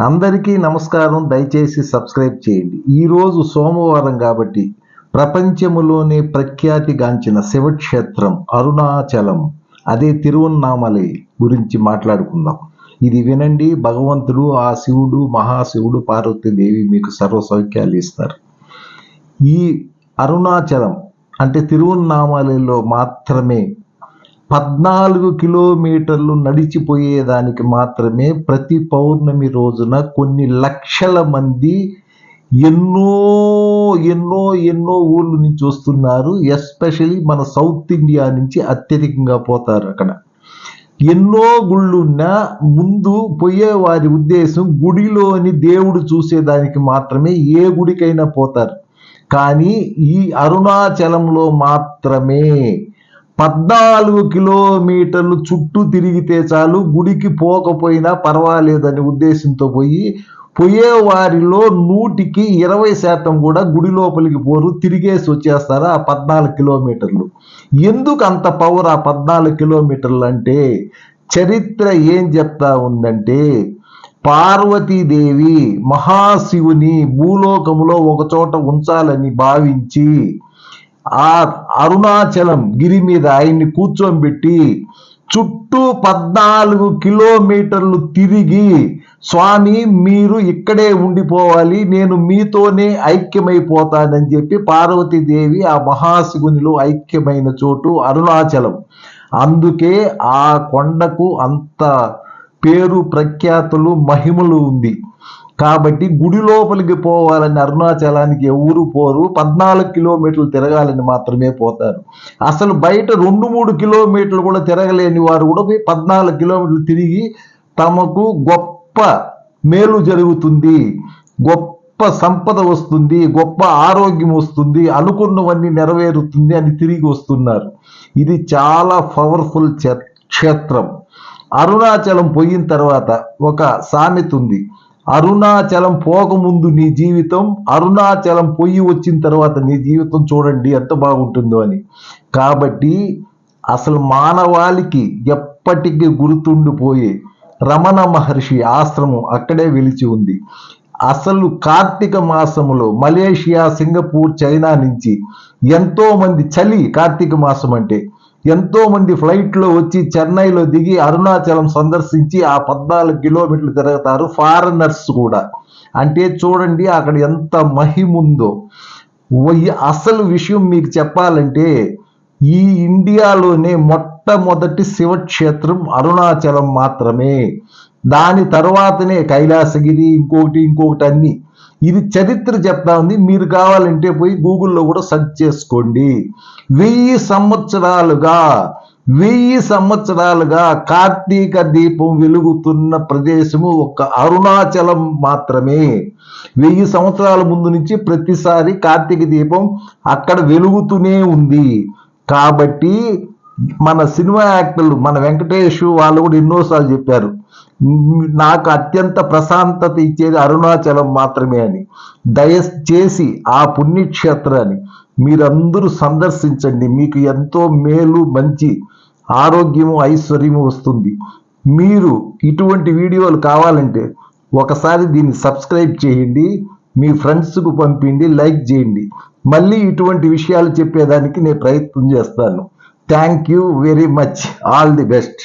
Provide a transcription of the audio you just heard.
అందరికీ నమస్కారం. దయచేసి సబ్స్క్రైబ్ చేయండి. ఈరోజు సోమవారం కాబట్టి ప్రపంచములోనే ప్రఖ్యాతిగాంచిన శివక్షేత్రం అరుణాచలం. అదే తిరువన్నామలై గురించి మాట్లాడుకుందాం. ఇది వినండి. భగవంతుడు ఆ శివుడు మహాశివుడు పార్వతీదేవి మీకు సర్వ సౌఖ్యాలు ఇస్తారు. ఈ అరుణాచలం అంటే తిరువన్నామలలో మాత్రమే పద్నాలుగు కిలోమీటర్లు నడిచిపోయేదానికి మాత్రమే ప్రతి పౌర్ణమి రోజున కొన్ని లక్షల మంది ఎన్నో ఎన్నో ఎన్నో ఊళ్ళు నుంచి వస్తున్నారు. ఎస్పెషలీ మన సౌత్ ఇండియా నుంచి అత్యధికంగా పోతారు అక్కడ. ఎన్నో గుళ్ళున్నా ముందు పోయే వారి ఉద్దేశం గుడిలోని దేవుడు చూసేదానికి మాత్రమే ఏ గుడికైనా పోతారు. కానీ ఈ అరుణాచలంలో మాత్రమే పద్నాలుగు కిలోమీటర్లు చుట్టూ తిరిగితే చాలు గుడికి పోకపోయినా పర్వాలేదని ఉద్దేశంతో పోయి పోయే వారిలో నూటికి ఇరవై శాతం కూడా గుడి లోపలికి పోరు తిరిగేసి వచ్చేస్తారు ఆ పద్నాలుగు కిలోమీటర్లు. ఎందుకు అంత పవర్ ఆ పద్నాలుగు కిలోమీటర్లు అంటే చరిత్ర ఏం చెప్తా ఉందంటే పార్వతీదేవి మహాశివుని భూలోకములో ఒకచోట ఉంచాలని భావించి ఆ అరుణాచలం గిరి మీద ఆయన్ని కూర్చోబెట్టి చుట్టూ పద్నాలుగు కిలోమీటర్లు తిరిగి స్వామి మీరు ఇక్కడే ఉండిపోవాలి నేను మీతోనే ఐక్యమైపోతానని చెప్పి పార్వతీదేవి ఆ మహాశివునిలో ఐక్యమైన చోటు అరుణాచలం. అందుకే ఆ కొండకు అంత పేరు ప్రఖ్యాతులు మహిమలు ఉంది. కాబట్టి గుడి లోపలికి పోవాలని అరుణాచలానికి ఎవరు పోరు. పద్నాలుగు కిలోమీటర్లు తిరగాలని మాత్రమే పోతారు. అసలు బయట రెండు మూడు కిలోమీటర్లు కూడా తిరగలేని వారు కూడా పోయి పద్నాలుగు కిలోమీటర్లు తిరిగి తమకు గొప్ప మేలు జరుగుతుంది. గొప్ప సంపద వస్తుంది. గొప్ప ఆరోగ్యం వస్తుంది. అనుకున్నవన్నీ నెరవేరుతుంది అని తిరిగి వస్తున్నారు. ఇది చాలా పవర్ఫుల్ క్షేత్రం. అరుణాచలం పోయిన తర్వాత ఒక సామెత ఉంది. అరుణాచలం పోకముందు నీ జీవితం అరుణాచలం పొయ్యి వచ్చిన తర్వాత నీ జీవితం చూడండి ఎంత బాగుంటుందో అని. కాబట్టి అసలు మానవాళికి ఎప్పటికీ గుర్తుండిపోయే రమణ మహర్షి ఆశ్రమం అక్కడే వెలిచి ఉంది. అసలు కార్తీక మాసములో మలేషియా సింగపూర్ చైనా నుంచి ఎంతోమంది చలి కార్తీక మాసం అంటే ఎంతో మంది ఫ్లైట్లో వచ్చి చెన్నైలో దిగి అరుణాచలం సందర్శించి ఆ పద్నాలుగు కిలోమీటర్లు తిరుగుతారు ఫారినర్స్ కూడా. అంటే చూడండి అక్కడ ఎంత మహిముందో. అసలు విషయం మీకు చెప్పాలంటే ఈ ఇండియాలోనే మొట్టమొదటి శివక్షేత్రం అరుణాచలం మాత్రమే. దాని తర్వాతనే కైలాసగిరి ఇంకొకటి ఇంకొకటి అన్ని. ఇది చరిత్ర చెప్తా ఉంది. మీరు కావాలంటే పోయి గూగుల్లో కూడా సెర్చ్ చేసుకోండి. వెయ్యి సంవత్సరాలుగా వెయ్యి సంవత్సరాలుగా కార్తీక దీపం వెలుగుతున్న ప్రదేశము ఒక అరుణాచలం మాత్రమే. వెయ్యి సంవత్సరాల ముందు నుంచి ప్రతిసారి కార్తీక దీపం అక్కడ వెలుగుతూనే ఉంది. కాబట్టి మన సినిమా యాక్టర్లు మన వెంకటేష్ వాళ్ళు కూడా ఎన్నోసార్లు చెప్పారు. నాకు అత్యంత ప్రశాంతత ఇచ్చేది అరుణాచలం మాత్రమే అని. దయచేసి ఆ పుణ్యక్షేత్రాన్ని మీరందరూ సందర్శించండి. మీకు ఎంతో మేలు మంచి ఆరోగ్యము ఐశ్వర్యము వస్తుంది. మీరు ఇటువంటి వీడియోలు కావాలంటే ఒకసారి దీన్ని సబ్స్క్రైబ్ చేయండి మీ ఫ్రెండ్స్కు పంపిండి లైక్ చేయండి. మళ్ళీ ఇటువంటి విషయాలు చెప్పేదానికి నేను ప్రయత్నం చేస్తాను. Thank you very much. All the best.